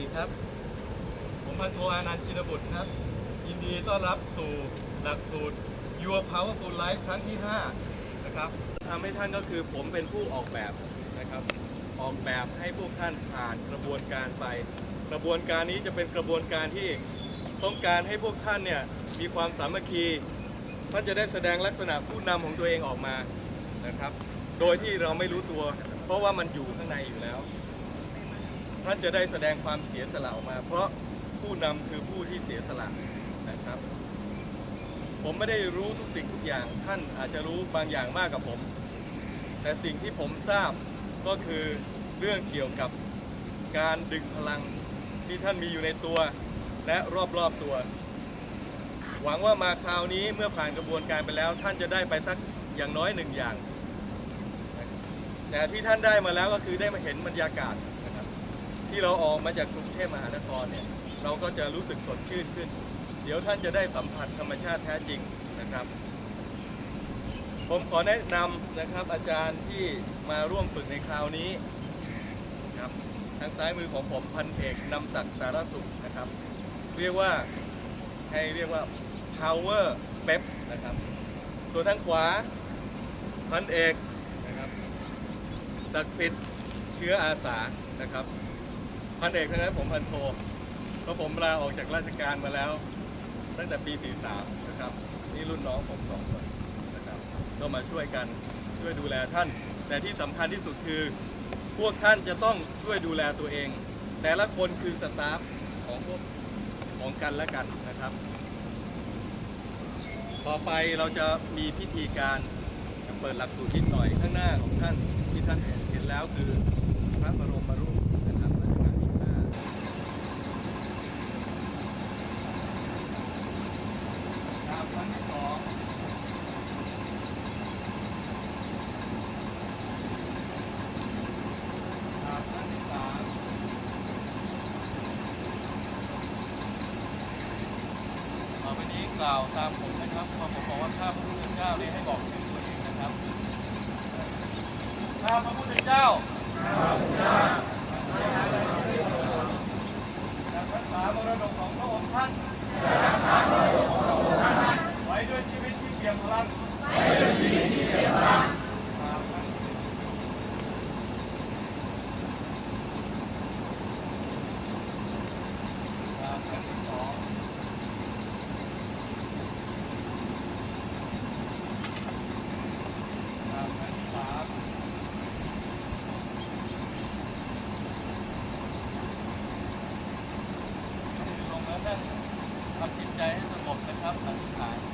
ดีครับ ผมพันโทอานันต์ชินบุตรครับ ยินดีต้อนรับสู่หลักสูตร Your Powerful Life ครั้งที่ 5 นะครับทำให้ท่านก็คือผมเป็นผู้ออกแบบนะครับ ออกแบบให้พวกท่านผ่านกระบวนการไป กระบวนการนี้จะเป็นกระบวนการที่ต้องการให้พวกท่านเนี่ยมีความสามัคคี ท่านจะได้แสดงลักษณะผู้นำของตัวเองออกมานะครับ โดยที่เราไม่รู้ตัว เพราะว่ามันอยู่ข้างในอยู่แล้ว ท่านจะได้แสดงความเสียสละออกมา เพราะผู้นำคือผู้ที่เสียสละนะครับ ผมไม่ได้รู้ทุกสิ่งทุกอย่าง ท่านอาจจะรู้บางอย่างมากกว่าผม แต่สิ่งที่ผมทราบก็คือเรื่องเกี่ยวกับการดึงพลังที่ท่านมีอยู่ในตัว และรอบๆตัว หวังว่ามาคราวนี้เมื่อผ่านกระบวนการไปแล้ว ท่านจะได้ไปสักอย่างน้อยหนึ่งอย่าง แต่ที่ท่านได้มาแล้วก็คือได้มาเห็นบรรยากาศ ที่เราออกมาจากกรุงเทพมหานครเนี่ยเราก็จะรู้สึกสดชื่นขึ้น เดี๋ยวท่านจะได้สัมผัสธรรมชาติแท้จริงนะครับ ผมขอแนะนำนะครับอาจารย์ที่มาร่วมฝึกในคราวนี้ครับทางซ้ายมือของผมพันเอกนำศักดิ์สารสุขนะครับ เรียกว่าให้เรียกว่า power pep นะครับส่วนทางขวาพันเอกนะครับศักดิ์สิทธิ์เชื้ออาสานะครับ พันเอกทั้งนั้นผมพันโทเพราะผมลาออกจากราชการมาแล้ว ตั้งแต่ปี 43 นะครับ นี่รุ่นน้องผมสองคนนะครับก็มาช่วยกันช่วยดูแลท่าน แต่ที่สำคัญที่สุดคือ พวกท่านจะต้องช่วยดูแลตัวเอง แต่ละคนคือสตาฟของพวกของกันและกันนะครับ ต่อไปเราจะมีพิธีการเปิดหลักสูตรนิดหน่อยข้างหน้าของท่านที่ท่านเห็นเห็นแล้วคือพระบรมรูปนะครับรัชกาลที่ห้าครับครั้งที่สองครับครั้งที่สาม วันนี้กล่าวตามผมนะครับพอผมบอกว่าข้าพระพุทธเจ้าเนี่ยให้บอกชื่อตัวเองนะครับข้าพระพุทธเจ้าจะรักษามรดกของพระองค์ท่านไว้ด้วยชีวิตที่เปี่ยมพลังไว้ด้วยชีวิตที่เปี่ยมพลังครับครั้งที่สองครับครั้งที่สาม ลงแล้วท่านทำจิต ใจให้สงบนะครับอธิษฐาน